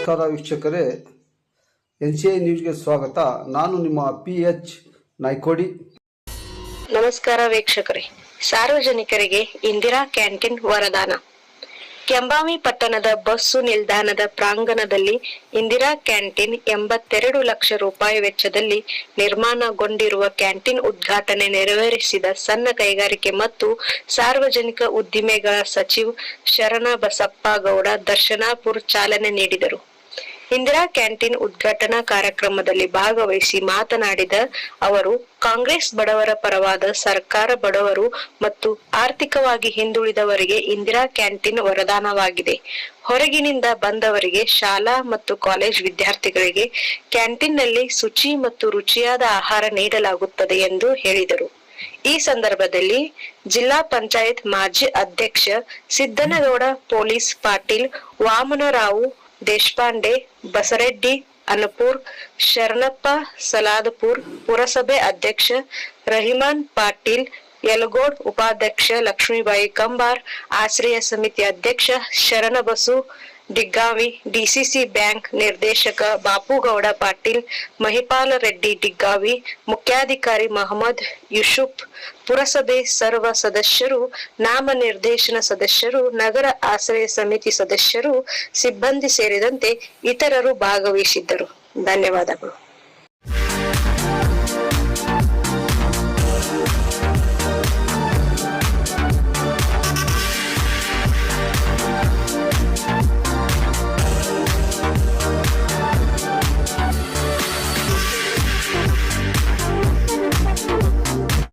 ನಮಸ್ಕಾರ ವೀಕ್ಷಕರೇ. N C I ನ್ಯೂಸ್ಗೆ ಸ್ವಾಗತ. ನಾನು ನಿಮ್ಮ ಪಿ ಎಚ್ ನಾಯ್ಕೋಡಿ. ನಮಸ್ಕಾರ ವೀಕ್ಷಕರೇ. ಸಾರ್ವಜನಿಕರಿಗೆ ಇಂದಿರಾ ಕ್ಯಾಂಟೀನ್ ವರದಾನ. ಕೆಂಬಾವಿ ಪಟ್ಟಣದ ಬಸ್ಸು ನಿಲ್ದಾಣದ ಪ್ರಾಂಗಣದಲ್ಲಿ ಇಂದಿರಾ ಕ್ಯಾಂಟೀನ್ ಎಂಬತ್ತೆರಡು ಲಕ್ಷ ರೂಪಾಯಿ ವೆಚ್ಚದಲ್ಲಿ ನಿರ್ಮಾಣಗೊಂಡಿರುವ ಕ್ಯಾಂಟೀನ್ ಉದ್ಘಾಟನೆ ನೆರವೇರಿಸಿದ ಸಣ್ಣ ಕೈಗಾರಿಕೆ ಮತ್ತು ಸಾರ್ವಜನಿಕ ಉದ್ದಿಮೆಗಳ ಸಚಿವ ಶರಣ ಬಸಪ್ಪ ಗೌಡ ದರ್ಶನಾಪುರ್ ಚಾಲನೆ ನೀಡಿದರು. ಇಂದಿರಾ ಕ್ಯಾಂಟೀನ್ ಉದ್ಘಾಟನಾ ಕಾರ್ಯಕ್ರಮದಲ್ಲಿ ಭಾಗವಹಿಸಿ ಮಾತನಾಡಿದ ಅವರು, ಕಾಂಗ್ರೆಸ್ ಬಡವರ ಪರವಾದ ಸರ್ಕಾರ ಬಡವರು ಮತ್ತು ಆರ್ಥಿಕವಾಗಿ ಹಿಂದುಳಿದವರಿಗೆ ಇಂದಿರಾ ಕ್ಯಾಂಟೀನ್ ವರದಾನವಾಗಿದೆ. ಹೊರಗಿನಿಂದ ಬಂದವರಿಗೆ ಶಾಲಾ ಮತ್ತು ಕಾಲೇಜ್ ವಿದ್ಯಾರ್ಥಿಗಳಿಗೆ ಕ್ಯಾಂಟೀನ್ನಲ್ಲಿ ಶುಚಿ ಮತ್ತು ರುಚಿಯಾದ ಆಹಾರ ನೀಡಲಾಗುತ್ತದೆ ಎಂದು ಹೇಳಿದರು. ಈ ಸಂದರ್ಭದಲ್ಲಿ ಜಿಲ್ಲಾ ಪಂಚಾಯತ್ ಮಾಜಿ ಅಧ್ಯಕ್ಷ ಸಿದ್ದನಗೌಡ, ಪೊಲೀಸ್ ಪಾಟೀಲ್, ವಾಮನರಾವು ದೇಶಪಾಂಡೆ ಬಸರೆಡ್ಡಿ ಅನಪೂರ್ ಶರಣಪ್ಪ ಸಲಾದಪುರ್ ಪುರಸಭೆ ಅಧ್ಯಕ್ಷ ರಹಿಮಾನ್ ಪಾಟೀಲ್ ಯಲಗೋಡ್ ಉಪಾಧ್ಯಕ್ಷ ಲಕ್ಷ್ಮೀಬಾಯಿ ಕಂಬಾರ್, ಆಶ್ರಯ ಸಮಿತಿ ಅಧ್ಯಕ್ಷ ಶರಣಬಸು ಡಿಗ್ಗಾವಿ, ಡಿಸಿಸಿ ಬ್ಯಾಂಕ್ ನಿರ್ದೇಶಕ ಬಾಪುಗೌಡ ಪಾಟೀಲ್, ಮಹಿಪಾಲ ರೆಡ್ಡಿ ಡಿಗ್ಗಾವಿ, ಮುಖ್ಯಾಧಿಕಾರಿ ಮಹಮ್ಮದ್ ಯೂಸುಫ್, ಪುರಸಭೆ ಸರ್ವ ಸದಸ್ಯರು, ನಾಮ ನಿರ್ದೇಶನ ಸದಸ್ಯರು, ನಗರ ಆಶ್ರಯ ಸಮಿತಿ ಸದಸ್ಯರು, ಸಿಬ್ಬಂದಿ ಸೇರಿದಂತೆ ಇತರರು ಭಾಗವಹಿಸಿದ್ದರು. ಧನ್ಯವಾದಗಳು.